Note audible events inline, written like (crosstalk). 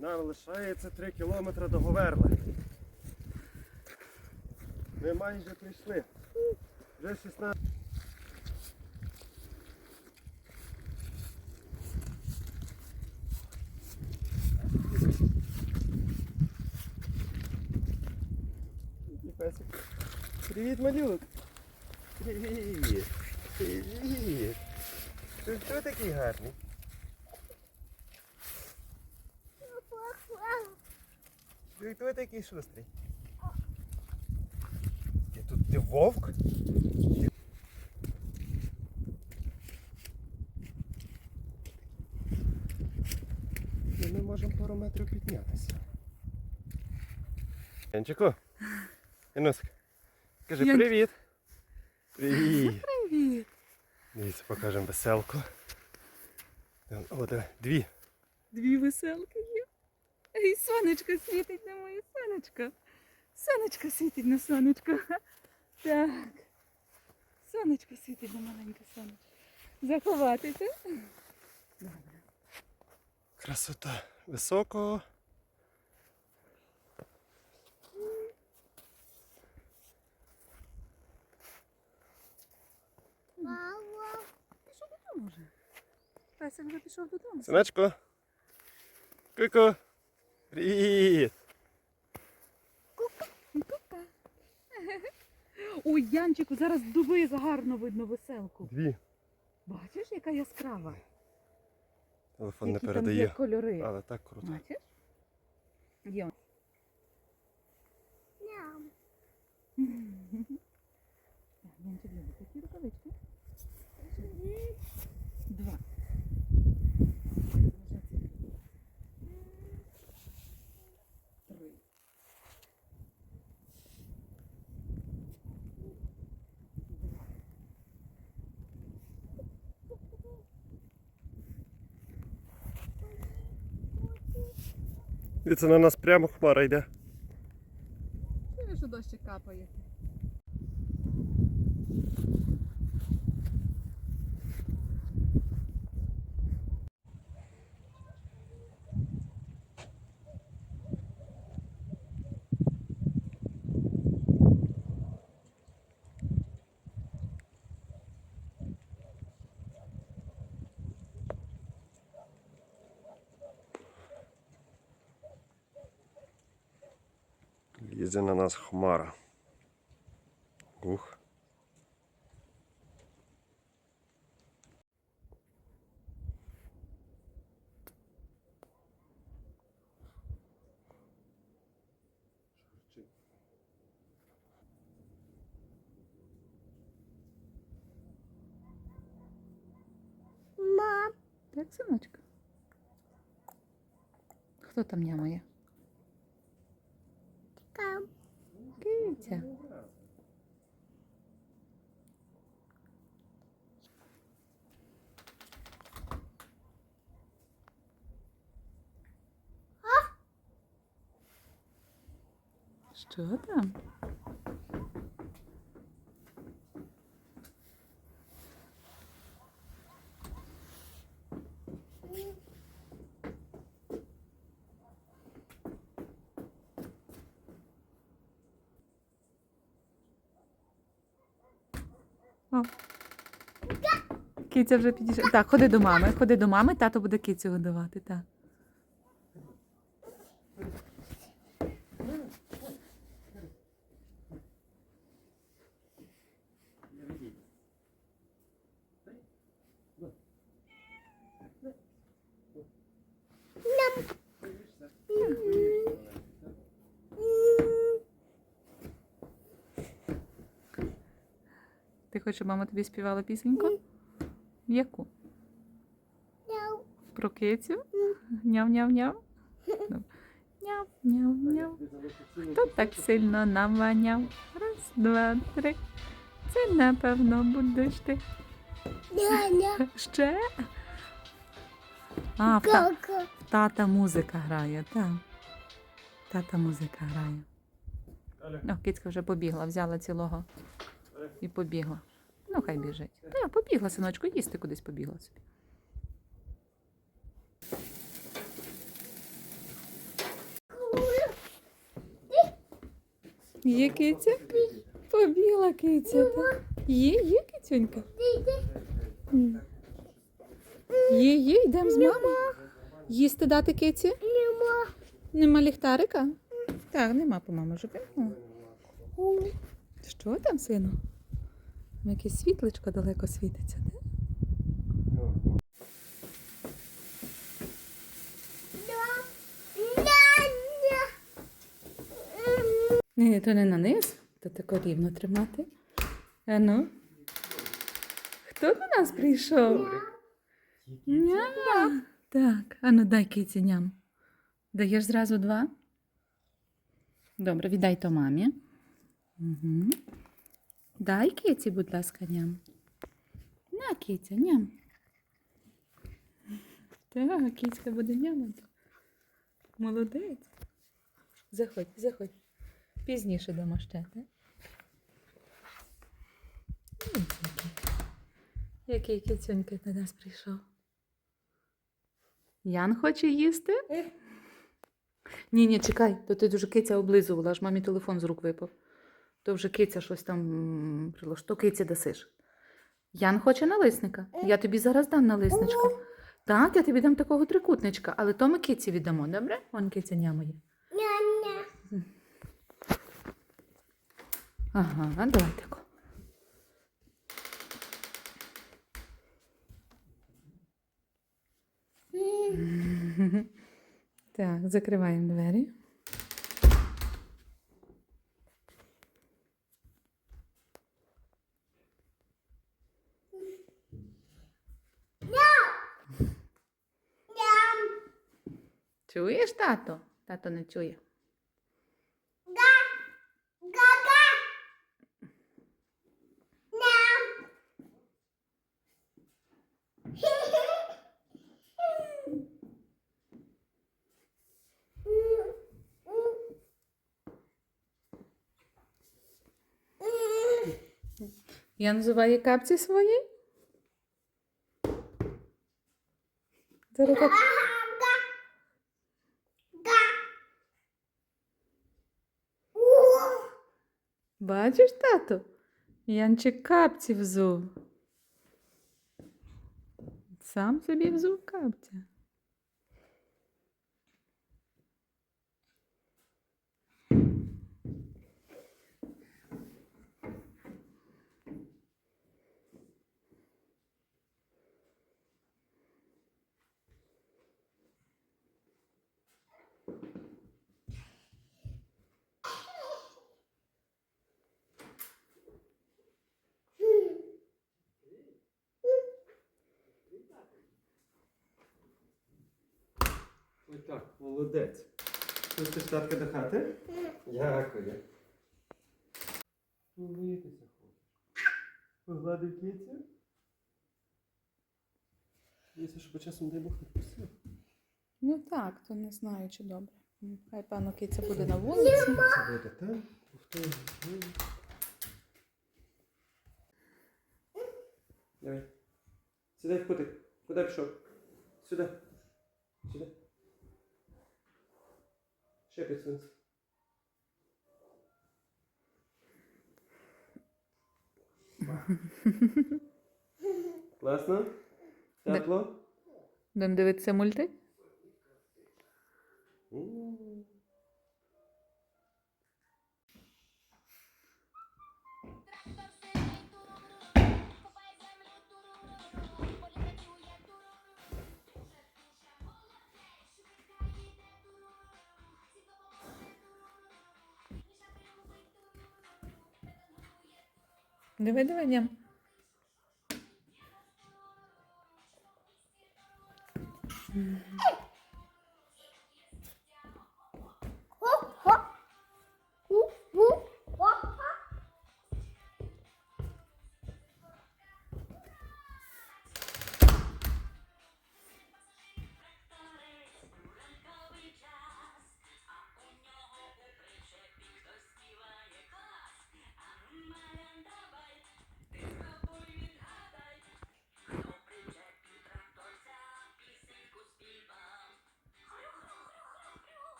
Нам лишається 3 кілометри до Говерли. Ми майже прийшли. Вже 16. Привіт, малюк. Привіт. Привіт. Ти хто такий гарний? Ти такий шустрий? Ти тут ти вовк? І ми можемо пару метрів піднятися. Янчику, Інусик, кажи Янч- привіт. Привіт. Привіт. Дивіться, покажемо веселку. О, диви, дві. Дві веселки. І сонечко світить на моє сонечко. Сонечко світить на сонечко. Так. Сонечко світить на маленьке сонечко. Заховатися. Добре. Красота. Високо. Пішов додому вже. Песик вже пішов додому. Синочко. Ку-ку. Привіт. Ой, Янчику, зараз дуби гарно видно веселку. Дві. Бачиш, яка яскрава? Телефон не Які там є передає. кольори. Але так круто. Бачиш? Є. Так, Янчик любить такі рукавички. Дивіться, на нас прямо хмара йде. Що дощик капає. Лізе на нас хмара. Ух. Мам, Так, синочка. Хто там нямає? Киця. Що там? Киця вже підійшла. Так, ходи до мами. Ходи до мами, тато буде кицю годувати. Так. Ти хочеш, щоб мама тобі співала пісеньку? Яку? Няу. Про кицю? Няв-няв-няв. Няв-няв-няв. Хто так сильно наваняв? Раз, два, три. Це напевно будеш ти. няня, (laughs) Ще? А, в та- в тата музика грає, так. Тата музика грає. О, кицька вже побігла, взяла цілого і побігла. Ну, хай біжить. Та, побігла, синочку, їсти кудись побігла собі. Є киця? Побігла киця. так? Є, є кицюнька? Є, є, йдемо з мамою. Їсти дати киці? Нема. Нема ліхтарика? Так, нема, по мамі вже пімкнула. Що там, сину? Там Якесь світлечко далеко світиться, де? Ні, то не на низ, то тако рівно тримати. А ну. Хто до нас прийшов? Ням. Так, а ну дай киці ням. Даєш зразу два? Добре, віддай то мамі. Угу. Дай киці, будь ласка, ням. На, киця, ням. Так, кицька буде нямати. Молодець. Заходь, заходь. Пізніше дамо ще, так? Який кицюнька до нас прийшов. Ян хоче їсти? Ні, ні, чекай, то ти дуже киця облизувала, аж мамі телефон з рук випав. То вже киця щось там. То киці дасиш. Ян хоче налисника. Я тобі зараз дам налисничка. Так, я тобі дам такого трикутничка, але то ми киці віддамо, добре? Вон киця нямає. Ня-ня. Ага, давай тако. (laughs) Так, закриваємо двері. Чуєш, тато? Тато не чує. Га-га. Ням. Я називаю капці свої. Зараз Бачиш, тату? Янчик капці взув. Сам собі взув капця. Ой так, молодець. Пустиш татка до хати? Дякую. Помитися хочеш. Погладив кицю? Дивіться, що по часом дай Бог відпустив. Ну так, то не знаю, чи добре. Хай пану киця буде на вулиці. Це буде, так? Повторюю. Давай. Сідай в кутик. Куди пішов? Сюди. Сюди. Ще підсунься. Класно? Тепло? Будемо дивитися мультик? М. Диви, диви, ням.